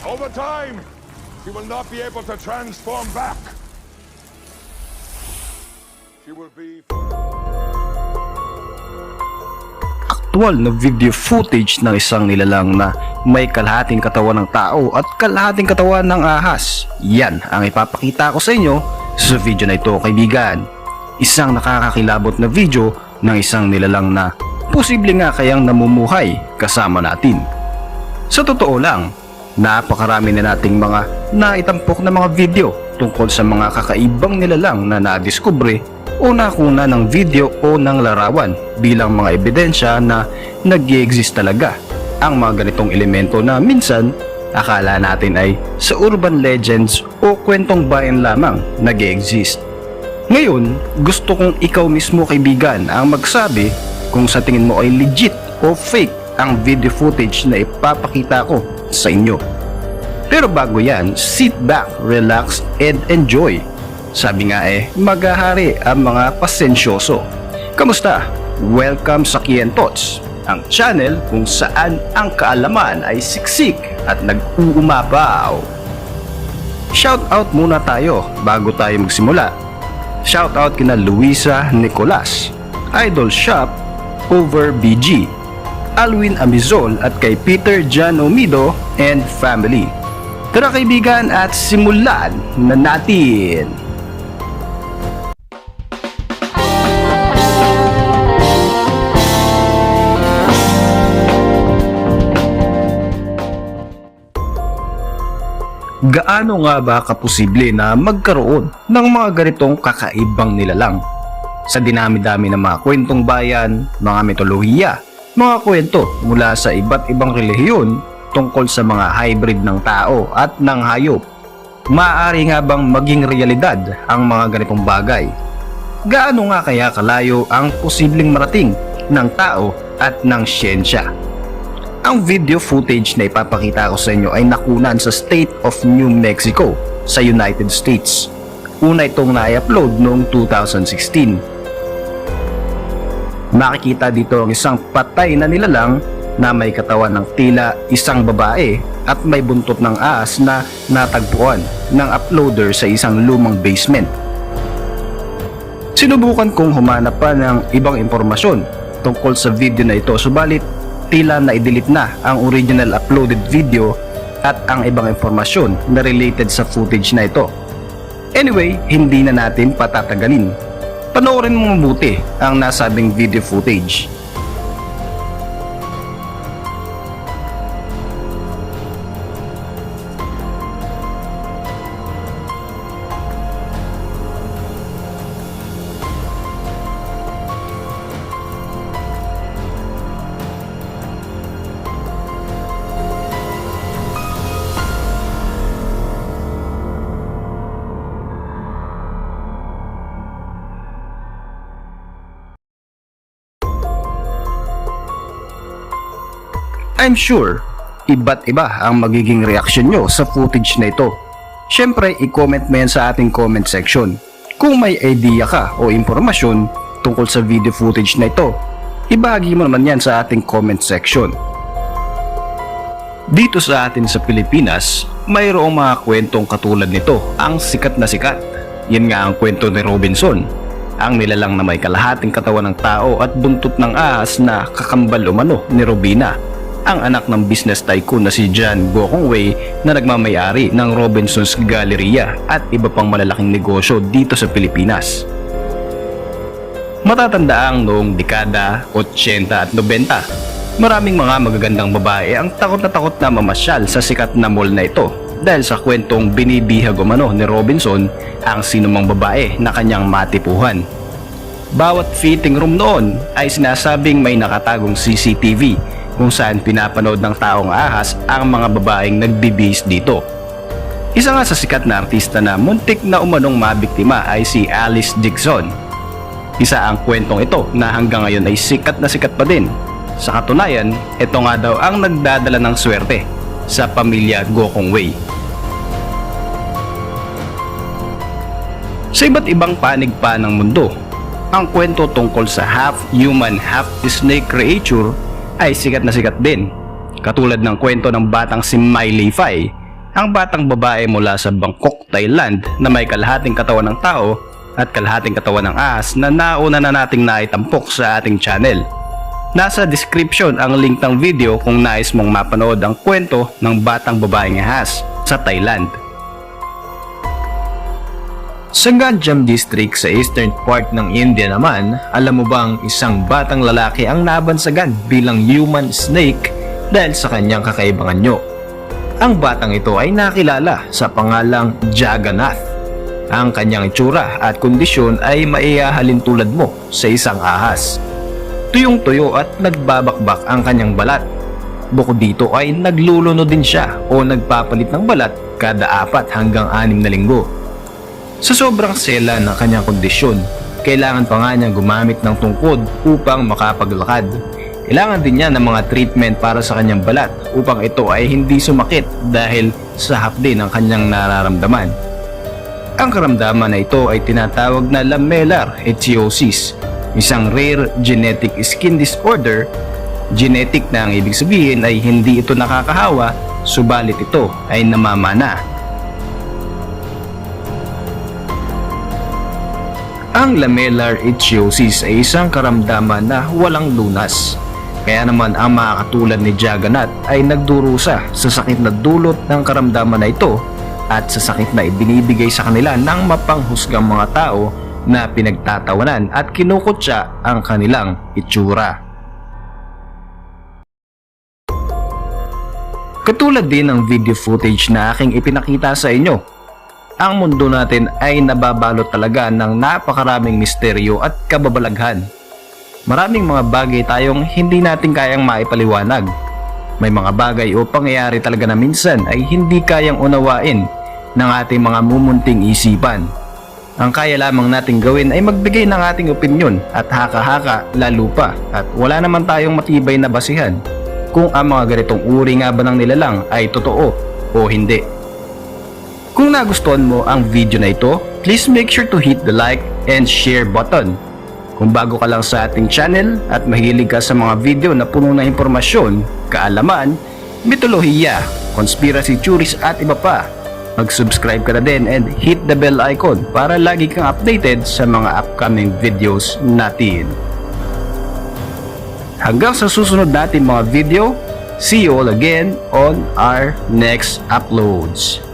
Over time, she will not be able to transform back. She will be. Aktual na video footage ng isang nilalang na may kalahating katawan ng tao at kalahating katawan ng ahas. Yan ang ipapakita ko sa inyo sa video na ito kaibigan. Isang nakakakilabot na video ng isang nilalang na posible nga kayang namumuhay kasama natin. Sa totoo lang, napakarami na nating mga naitampok na mga video tungkol sa mga kakaibang nilalang na nadiskubre o nakuna ng video o ng larawan bilang mga ebidensya na nag exist talaga. Ang mga ganitong elemento na minsan akala natin ay sa urban legends o kwentong bayan lamang nag exist Ngayon, gusto kong ikaw mismo kaibigan ang magsabi kung sa tingin mo ay legit o fake ang video footage na ipapakita ko sa inyo. Pero bago yan, sit back, relax, and enjoy. Sabi nga eh, maghahari ang mga pasensyoso. Kamusta? Welcome sa Kian Tots, ang channel kung saan ang kaalaman ay siksik at nag-uumapaw. Shout out muna tayo bago tayo magsimula. Shout out kina Luisa Nicolas, Idol Shop, Over BG, Alwin Amizol at kay Peter Jan Omido and family. Tara kaibigan at simulan na natin! Gaano nga ba kaposible na magkaroon ng mga ganitong kakaibang nilalang? Sa dinami-dami ng mga kwentong bayan, mga mitolohiya, mga kwento mula sa iba't ibang relihiyon tungkol sa mga hybrid ng tao at ng hayop. Maaari nga bang maging realidad ang mga ganitong bagay? Gaano nga kaya kalayo ang posibleng marating ng tao at ng siyensya? Ang video footage na ipapakita ko sa inyo ay nakunan sa State of New Mexico sa United States. Una itong na-upload noong 2016. Makikita dito ang isang patay na nilalang na may katawan ng tila isang babae at may buntot ng ahas na natagpuan ng uploader sa isang lumang basement. Sinubukan kong humanap pa ng ibang impormasyon tungkol sa video na ito subalit tila na i-delete na ang original uploaded video at ang ibang impormasyon na related sa footage na ito. Anyway, hindi na natin patatagalin. Panoorin mo mabuti ang nasabing video footage. I'm sure, iba't iba ang magiging reaksyon nyo sa footage na ito. Siyempre, i-comment mo yan sa ating comment section. Kung may idea ka o impormasyon tungkol sa video footage na ito, ibahagi mo naman yan sa ating comment section. Dito sa atin sa Pilipinas, mayroong mga kwentong katulad nito ang sikat na sikat. Yan nga ang kwento ni Robinson, ang nilalang na may kalahating katawan ng tao at buntot ng ahas na kakambal umano ni Robina, ang anak ng business tycoon na si John Gokongwei na nagmamayari ng Robinson's Galleria at iba pang malalaking negosyo dito sa Pilipinas. Matatandaang noong dekada 80 at 90, maraming mga magagandang babae ang takot na takot na mamasyal sa sikat na mall na ito dahil sa kwentong binibihag umano ni Robinson ang sinumang babae na kanyang matipuhan. Bawat fitting room noon ay sinasabing may nakatagong CCTV kung saan pinapanood ng taong ahas ang mga babaeng nagbibihis dito. Isa nga sa sikat na artista na muntik na umanong mabiktima ay si Alice Dixon. Isa ang kwentong ito na hanggang ngayon ay sikat na sikat pa din. Sa katunayan, ito nga daw ang nagdadala ng swerte sa pamilya Gokong Wei. Sa iba't ibang panig pa ng mundo, ang kwento tungkol sa half-human, half-snake creature ay sikat na sikat din. Katulad ng kwento ng batang si Miley Fai ang batang babae mula sa Bangkok, Thailand na may kalahating katawan ng tao at kalahating katawan ng ahas na nauna na nating naitampok sa ating channel. Nasa description ang link ng video kung nais mong mapanood ang kwento ng batang babaeng ahas sa Thailand. Sa Ganjam District sa eastern part ng India naman, alam mo bang isang batang lalaki ang nabansagan bilang human snake dahil sa kanyang kakaibang anyo. Ang batang ito ay nakilala sa pangalang Jagannath. Ang kanyang itsura at kondisyon ay maiahalin tulad mo sa isang ahas. Tuyong tuyo at nagbabakbak ang kanyang balat. Bukod dito ay nagluluno din siya o nagpapalit ng balat kada apat hanggang anim na linggo. Sa sobrang sela ng kanyang kondisyon, kailangan pa nga niya gumamit ng tungkod upang makapaglakad. Kailangan din niya ng mga treatment para sa kanyang balat upang ito ay hindi sumakit dahil sa hapdi ng kanyang nararamdaman. Ang karamdaman na ito ay tinatawag na lamellar ichthyosis, isang rare genetic skin disorder. Genetic na ang ibig sabihin ay hindi ito nakakahawa, subalit ito ay namamana. Ang lamellar ichthyosis ay isang karamdaman na walang lunas. Kaya naman ang mga katulad ni Jagannath ay nagdurusa sa sakit na dulot ng karamdaman na ito at sa sakit na ibinibigay sa kanila ng mapanghusgang mga tao na pinagtatawanan at kinukutya ang kanilang itsura. Katulad din ng video footage na aking ipinakita sa inyo ang mundo natin ay nababalot talaga ng napakaraming misteryo at kababalaghan. Maraming mga bagay tayong hindi natin kayang maipaliwanag. May mga bagay o pangyayari talaga na minsan ay hindi kayang unawain ng ating mga mumunting isipan. Ang kaya lamang nating gawin ay magbigay ng ating opinyon at haka-haka lalo pa at wala naman tayong matibay na basihan kung ang mga ganitong uri nga ba ng nilalang ay totoo o hindi. Kung nagustuhan mo ang video na ito, please make sure to hit the like and share button. Kung bago ka lang sa ating channel at mahilig ka sa mga video na puno ng impormasyon, kaalaman, mitolohiya, conspiracy theories at iba pa, mag-subscribe ka na din and hit the bell icon para lagi kang updated sa mga upcoming videos natin. Hanggang sa susunod natin mga video, see you all again on our next uploads.